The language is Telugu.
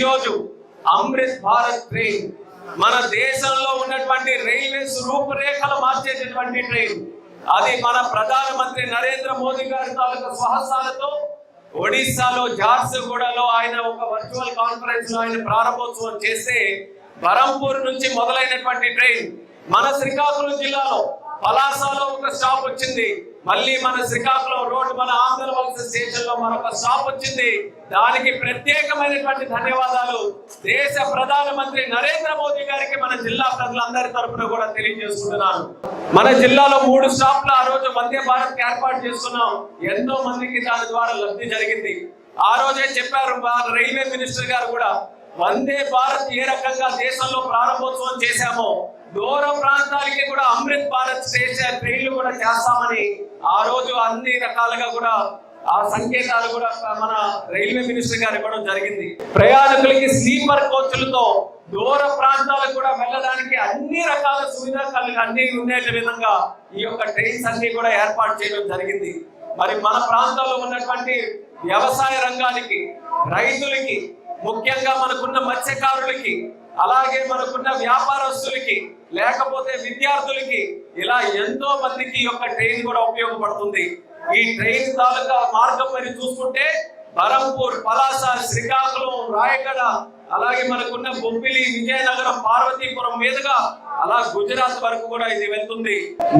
ఈరోజు అమృత్ భారత్ ట్రైన్ మన దేశంలో ఉన్నటువంటి రైల్వేస్ రూపురేఖలు మార్చేటటువంటి ట్రైన్. అది మన ప్రధానమంత్రి నరేంద్ర మోదీ గారి తాలూకా సాహసాలతో ఒడిశాలో జార్సుగూడలో ఆయన ఒక వర్చువల్ కాన్ఫరెన్స్లో ఆయన ప్రారంభోత్సవం చేస్తే బరంపూర్ నుంచి మొదలైనటువంటి ట్రైన్ మన శ్రీకాకుళం జిల్లాలో పలాసలో ఒక స్టాప్ వచ్చింది. మళ్ళీ మన శ్రీకాకుళం రోడ్డు మన ఆంధ్ర వలస స్టేషన్లో మరొక స్టాప్ వచ్చింది. దానికి ప్రత్యేకమైనటువంటి ధన్యవాదాలు. దేశ ప్రధానమంత్రి నరేంద్ర మోదీ గారికి మన జిల్లా ప్రజలందరి తరఫున కూడా తెలియజేసుకుంటున్నాను. మన జిల్లాలో మూడు స్టాప్లు ఆ రోజు వందే భారత్ ఏర్పాటు చేసుకున్నాం. ఎంతో మందికి దాని ద్వారా లబ్ధి జరిగింది. ఆ రోజే చెప్పారు రైల్వే మినిస్టర్ గారు కూడా వందే భారత్ ఏ రకంగా దేశంలో ప్రారంభోత్సవం చేశామో దూర ప్రాంతాలకి కూడా అమృత్ భారత్ స్టేషన్ ట్రైన్లు కూడా చేస్తామని ఆ రోజు అన్ని రకాలుగా కూడా ఆ సంకేతాలు కూడా మన రైల్వే మినిస్టర్ గారు ఇవ్వడం జరిగింది. ప్రయాణికులకి స్లీపర్ కోచ్లతో దూర ప్రాంతాలకు కూడా వెళ్ళడానికి అన్ని రకాల సువిధాలు అన్ని ఉండే విధంగా ఈ యొక్క ట్రైన్స్ అన్ని కూడా ఏర్పాటు చేయడం జరిగింది. మరి మన ప్రాంతంలో ఉన్నటువంటి వ్యవసాయ రంగానికి రైతులకి ముఖ్యంగా మనకున్న మత్స్యకారులకి అలాగే మనకున్న వ్యాపారస్తులకి లేకపోతే విద్యార్థులకి ఇలా ఎంతో మందికి యొక్క ట్రైన్ కూడా ఉపయోగపడుతుంది. ఈ ట్రైన్ తాలూకా మార్గం మరి చూసుకుంటే బరంపూర్ పలాస శ్రీకాకుళం రాయగడ అలాగే మనకున్న బొబ్బిలి విజయనగరం పార్వతీపురం మీదుగా అలా గుజరాత్ వరకు కూడా ఇది వెళ్తుంది.